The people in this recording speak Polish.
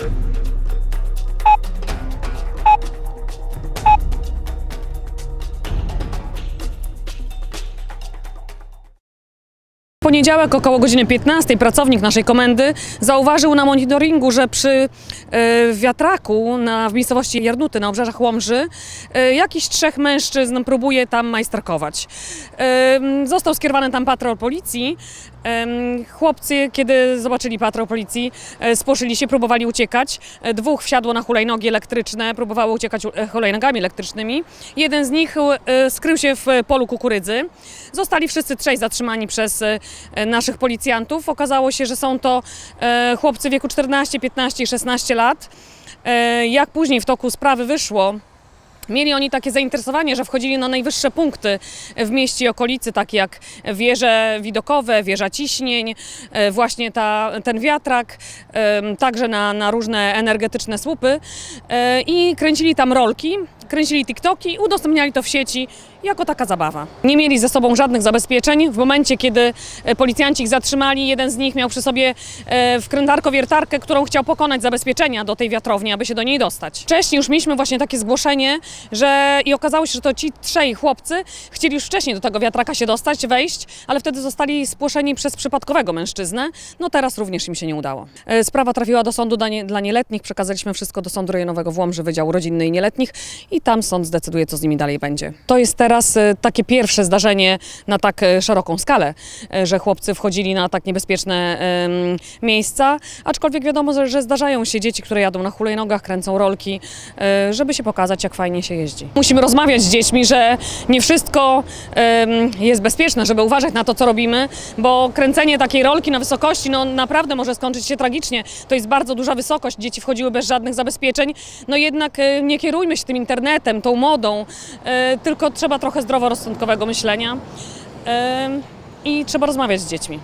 Thank you. W poniedziałek około godziny 15 pracownik naszej komendy zauważył na monitoringu, że przy e, wiatraku na, w miejscowości Jarnuty na obrzeżach Łomży e, jakiś trzech mężczyzn próbuje tam majsterkować. E, został skierowany tam patrol policji. Chłopcy, kiedy zobaczyli patrol policji, spłoszyli się, próbowali uciekać. Dwóch wsiadło na hulajnogi elektryczne, próbowało uciekać hulajnogami elektrycznymi. Jeden z nich skrył się w polu kukurydzy. Zostali wszyscy trzej zatrzymani przez naszych policjantów. Okazało się, że są to e, chłopcy wieku 14, 15 i 16 lat. E, Jak później w toku sprawy wyszło, Mieli oni takie zainteresowanie, że wchodzili na najwyższe punkty w mieście i okolicy, takie jak wieże widokowe, wieża ciśnień, e, właśnie ta, ten wiatrak, także na, na różne energetyczne słupy e, i kręcili tam rolki, kręcili TikToki, udostępniali to w sieci jako taka zabawa. Nie mieli ze sobą żadnych zabezpieczeń. W momencie, kiedy e, policjanci ich zatrzymali, jeden z nich miał przy sobie e, wkrętarko-wiertarkę, którą chciał pokonać zabezpieczenia do tej wiatrowni, aby się do niej dostać. Wcześniej już mieliśmy właśnie takie zgłoszenie, że i okazało się, że to ci trzej chłopcy chcieli już wcześniej do tego wiatraka się dostać, wejść, ale wtedy zostali spłoszeni przez przypadkowego mężczyznę. No teraz również im się nie udało. E, Sprawa trafiła do sądu dla, nie, dla nieletnich. Przekazaliśmy wszystko do sądu rejonowego w Łomży, Wydziału Rodzinny i Nieletnich i tam sąd zdecyduje, co z nimi dalej będzie. To jest teraz e, takie pierwsze zdarzenie na tak e, szeroką skalę, e, że chłopcy wchodzili na tak niebezpieczne miejsca, aczkolwiek wiadomo, że, zdarzają się dzieci, które jadą na hulajnogach, kręcą rolki, żeby się pokazać, jak fajnie się jeździ. Musimy rozmawiać z dziećmi, że nie wszystko jest bezpieczne, żeby uważać na to, co robimy, bo kręcenie takiej rolki na wysokości, no naprawdę może skończyć się tragicznie. To jest bardzo duża wysokość, dzieci wchodziły bez żadnych zabezpieczeń, no jednak nie kierujmy się tym internetem, tą modą, e, tylko trzeba trochę zdroworozsądkowego myślenia e, i trzeba rozmawiać z dziećmi.